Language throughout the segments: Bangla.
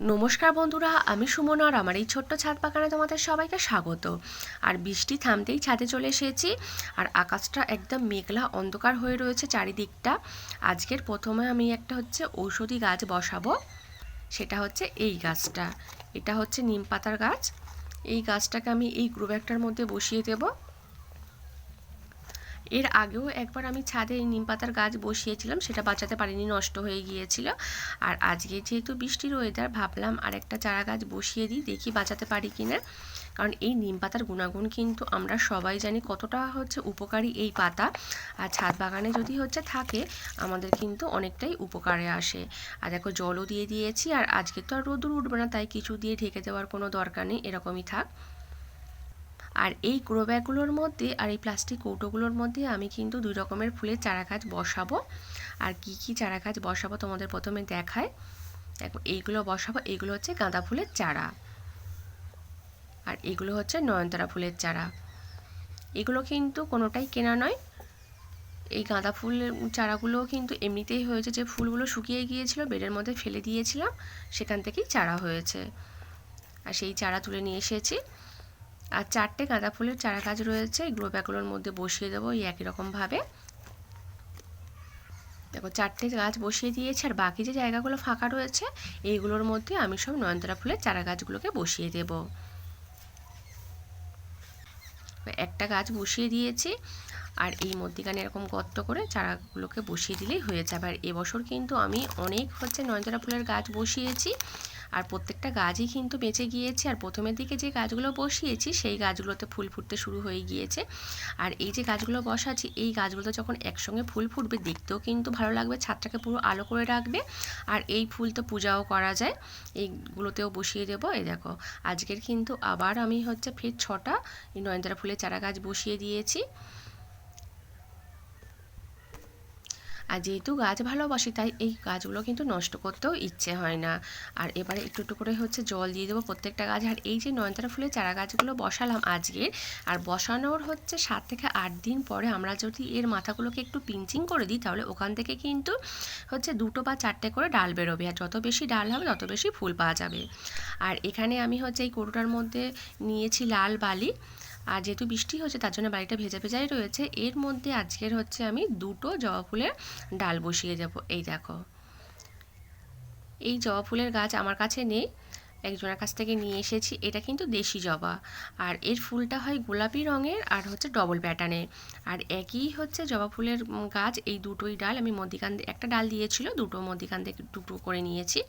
নমস্কার বন্ধুরা, আমি সুমন আর আমার এই ছোট্ট ছাদ বাগানে তোমাদের সবাইকে স্বাগত। আর বৃষ্টি থামতেই ছাদে চলে এসেছি আর আকাশটা একদম মেঘলা অন্ধকার হয়ে রয়েছে চারিদিকটা। আজকের প্রথমে আমি একটা হচ্ছে ঔষধি গাছ বসাবো, সেটা হচ্ছে এই গাছটা। এটা হচ্ছে নিম পাতার গাছ। এই গাছটাকে আমি এই গ্রো ব্যাগটার মধ্যে বসিয়ে দেবো। এর আগেও একবার আমি ছাদে এই নিম পাতার গাছ বসিয়েছিলাম, সেটা বাঁচাতে পারিনি, নষ্ট হয়ে গিয়েছিল। আর আজকে যেহেতু বৃষ্টির ওয়েদার ভাবলাম আর একটা চারা গাছ বসিয়ে দিই, দেখি বাঁচাতে পারি কি না কারণ এই নিম পাতার গুণাগুণ কিন্তু আমরা সবাই জানি কতটা হচ্ছে উপকারী এই পাতা। আর ছাদ বাগানে যদি হচ্ছে থাকে, আমাদের কিন্তু অনেকটাই উপকারে আসে। আর দেখো, জলও দিয়ে দিয়েছি, আর আজকে তো আর রোদুর উঠবে না, তাই কিছু দিয়ে ঢেকে দেওয়ার কোনো দরকার নেই, এরকমই থাক। আর এই গ্রো ব্যাগগুলোর মধ্যে আর এই প্লাস্টিক কৌটোগুলোর মধ্যে আমি কিন্তু দুই রকমের ফুলের চারা গাছ বসাবো। আর কি কি চারা গাছ বসাবো তোমাদের প্রথমে দেখায় দেখো, এইগুলো বসাবো এগুলো হচ্ছে গাঁদা ফুলের চারা। আর এগুলো হচ্ছে নয়নতারা ফুলের চারা। এগুলো কিন্তু কোনোটাই কেনা নয়। এই গাঁদা ফুলের চারাগুলোও কিন্তু এমনিতেই হয়েছে যে ফুলগুলো শুকিয়ে গিয়েছিল, বেডের মধ্যে ফেলে দিয়েছিলাম, সেখান থেকেই চারা হয়েছে। আর সেই চারা তুলে নিয়ে এসেছি। আর চারটে গাঁদা ফুলের চারা গাছ রয়েছে এই গ্রো ব্যাগগুলোর মধ্যে বসিয়ে দেবো এই একই রকমভাবে। দেখো, চারটে গাছ বসিয়ে দিয়েছি, আর বাকি যে জায়গাগুলো ফাঁকা রয়েছে, এইগুলোর মধ্যে আমি সব নয়নতারা ফুলের চারা গাছগুলোকে বসিয়ে দেব। একটা গাছ বসিয়ে দিয়েছি, আর এই মধ্যিখানে এরকম গর্ত করে চারাগুলোকে বসিয়ে দিলেই হয়ে যাবে। আর এবছর কিন্তু আমি অনেক হচ্ছে নয়নতারা ফুলের গাছ বসিয়েছি আর প্রত্যেকটা গাছই কিন্তু বেঁচে গিয়েছে। আর প্রথমের দিকে যে গাছগুলো বসিয়েছি, সেই গাছগুলোতে ফুল ফুটতে শুরু হয়ে গিয়েছে। আর এই যে গাছগুলো বসাচ্ছি, এই গাছগুলোতে যখন একসঙ্গে ফুল ফুটবে, দেখতেও কিন্তু ভালো লাগবে, ছাদটাকে পুরো আলো করে রাখবে। আর এই ফুল তো পূজাও করা যায়, এইগুলোতেও বসিয়ে দেবো। এই দেখো, আজকের কিন্তু আবার আমি হচ্ছে ফের ছটা এই নয়নতারা ফুলের চারা গাছ বসিয়ে দিয়েছি। আর যেহেতু গাছ ভালোবাসি, তাই এই গাছগুলো কিন্তু নষ্ট করতেও ইচ্ছে হয় না। আর এবারে একটু একটু করে হচ্ছে জল দিয়ে দেবো প্রত্যেকটা গাছ। আর এই যে নয়নতারা ফুলের চারা গাছগুলো বসালাম আজকে, আর বসানোর হচ্ছে সাত থেকে আট দিন পরে আমরা যদি এর মাথাগুলোকে একটু পিঞ্চিং করে দিই, তাহলে ওখান থেকে কিন্তু হচ্ছে দুটো বা চারটে করে ডাল বেরোবে। আর যত বেশি ডাল হবে, তত বেশি ফুল পাওয়া যাবে। আর এখানে আমি হচ্ছে এই কোটোটার মধ্যে নিয়েছি লাল বালি। আর যেহেতু বৃষ্টি হচ্ছে, তার জন্য বাড়িটা ভেজা ভেজাই রয়েছে, এর মধ্যে আজকের হচ্ছে আমি দুটো জবা ফুলের ডাল বসিয়ে যাব এই দেখো। এই জবা ফুলের গাছ আমার কাছে নেই, একজনের কাছ থেকে নিয়ে এসেছি, এটা কিন্তু দেশি জবা। আর এর ফুলটা হয় গোলাপি রঙের আর হচ্ছে ডবল প্যাটার্নের আর একই হচ্ছে জবা ফুলের গাছ, এই দুটোই ডাল আমি মধ্যিখান, একটা ডাল দিয়েছিল, দুটো মধ্যিখান টুকরো করে নিয়েছি।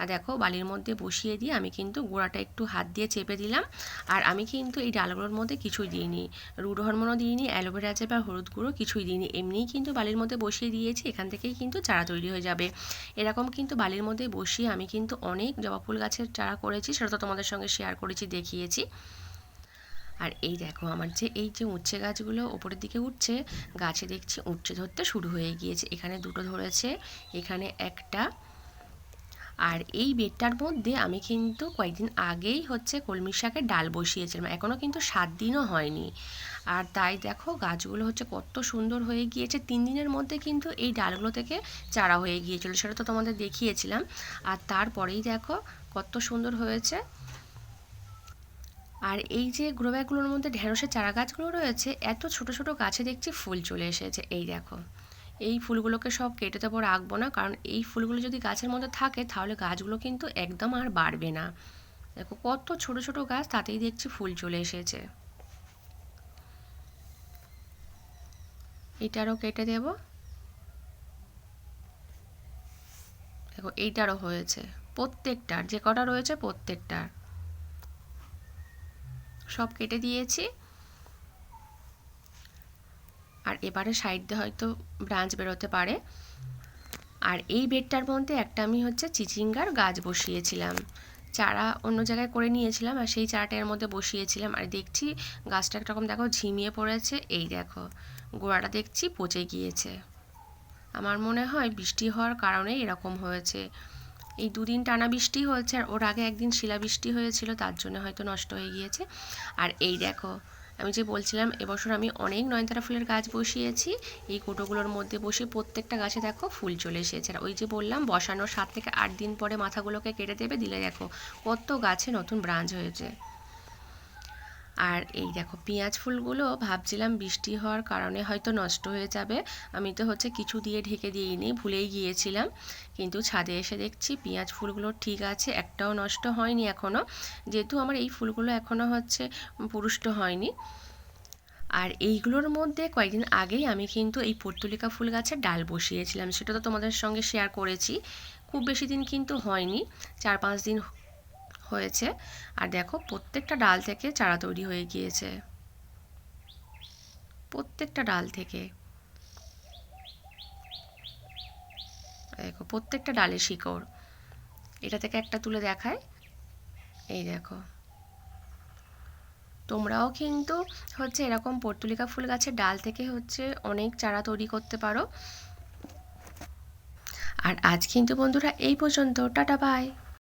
আর দেখো বালির মধ্যে বসিয়ে দিয়ে আমি কিন্তু গোড়াটা একটু হাত দিয়ে চেপে দিলাম। আর আমি কিন্তু এই ডালগুলোর মধ্যে কিছুই দিইনি। রুড হরমোনও দিইনি, অ্যালোভেরা আছে বা হলুদ গুঁড়ো কিছুই দিইনি। এমনিই কিন্তু বালির মধ্যে বসিয়ে দিয়েছি, এখান থেকেই কিন্তু চারা তৈরি হয়ে যাবে। এরকম কিন্তু বালির মধ্যে বসিয়ে আমি কিন্তু অনেক জবা ফুল গাছের চারা করেছি, সেটা তো তোমাদের সঙ্গে শেয়ার করেছি, দেখিয়েছি। আর এই দেখো আমার যে, এই যে উচ্ছে গাছগুলো ওপরের দিকে উঠছে, গাছে দেখছি উচ্ছে ধরতে শুরু হয়ে গিয়েছে। এখানে দুটো ধরেছে, এখানে একটা আর এই বেডটার মধ্যে আমি কিন্তু কয়েকদিন আগেই হচ্ছে কলমি শাকের ডাল বসিয়েছিলাম। এখনও কিন্তু সাত দিনও হয়নি। আর তাই দেখো গাছগুলো হচ্ছে কত সুন্দর হয়ে গিয়েছে। তিন দিনের মধ্যে কিন্তু এই ডালগুলো থেকে চারা হয়ে গিয়েছিল, সেটা তো তোমাদের দেখিয়েছিলাম। আর তারপরেই দেখো কত সুন্দর হয়েছে। আর এই যে গ্রো ব্যাগগুলোর মধ্যে ঢেঁড়সের চারা গাছগুলো রয়েছে, এত ছোট ছোট গাছে দেখছি ফুল চলে এসেছে। এই দেখো। এই ফুলগুলোকে সব কেটে দেবো রাখব না, কারণ এই ফুলগুলো যদি গাছের মধ্যে থাকে, তাহলে গাছগুলো কিন্তু একদম আর বাড়বে না। দেখো কত ছোট ছোট গাছ, তাতেই দেখছি ফুল চলে এসেছে। এটারও কেটে দেব। দেখো এইটারও হয়েছে, প্রত্যেকটার, যে কটা রয়েছে প্রত্যেকটার। সব কেটে দিয়েছি। আর এবারে সাইড দিয়ে হয়তো ব্রাঞ্চ বেরোতে পারে। আর এই বেডটার মধ্যে একটা আমি হচ্ছে চিচিঙ্গার গাছ বসিয়েছিলাম। চারা অন্য জায়গায় করে নিয়েছিলাম আর সেই চারাটা এর মধ্যে বসিয়েছিলাম। আর দেখছি গাছটা একরকম দেখো ঝিমিয়ে পড়েছে। এই দেখো, গোড়াটা দেখছি পচে গিয়েছে। আমার মনে হয় বৃষ্টি হওয়ার কারণে এরকম হয়েছে। এই দুদিন টানা বৃষ্টি হয়েছে আর ওর আগে একদিন শিলাবৃষ্টি হয়েছিল, তার জন্য হয়তো নষ্ট হয়ে গিয়েছে। আর এই দেখো আমি যে বলছিলাম, এবছর আমি অনেক নয়নতারা ফুলের গাছ বসিয়েছি। এই কোটোগুলোর মধ্যে বসে প্রত্যেকটা গাছে দেখো ফুল চলে এসেছে। আর ওই যে বললাম, বসানোর সাত থেকে আট দিন পরে মাথাগুলোকে কেটে দেবে, দিলে দেখো কত গাছে নতুন ব্রাঞ্চ হয়েছে। আর এই দেখো, পেঁয়াজ ফুলগুলো ভাবছিলাম বৃষ্টি হওয়ার কারণে হয়তো নষ্ট হয়ে যাবে। আমি তো হচ্ছে কিছু দিয়ে ঢেকে দিইনি, ভুলেই গিয়েছিলাম। কিন্তু ছাদে এসে দেখছি পেঁয়াজ ফুলগুলো ঠিক আছে, একটাও নষ্ট হয়নি এখনও যেহেতু আমার এই ফুলগুলো এখনও হচ্ছে পুরুষ্ট হয়নি। আর এইগুলোর মধ্যে কয়েকদিন আগেই আমি কিন্তু এই পর্তুলিকা ফুল গাছের ডাল বসিয়েছিলাম। সেটা তো তোমাদের সঙ্গে শেয়ার করেছি। খুব বেশি দিন কিন্তু হয়নি। চার পাঁচ দিন হয়েছে। আর দেখো, প্রত্যেকটা ডাল থেকে চারা তৈরি হয়ে গিয়েছে। প্রত্যেকটা ডাল থেকে। দেখো, প্রত্যেকটা ডালে শিকড়। এটা থেকে একটা তুলে দেখায়। এই দেখো। তোমরাও কিন্তু হচ্ছে এরকম পর্তুলিকা ফুল গাছের ডাল থেকে হচ্ছে অনেক চারা তৈরি করতে পারো। আর আজ কিন্তু বন্ধুরা এই পর্যন্ত। Tata, bye.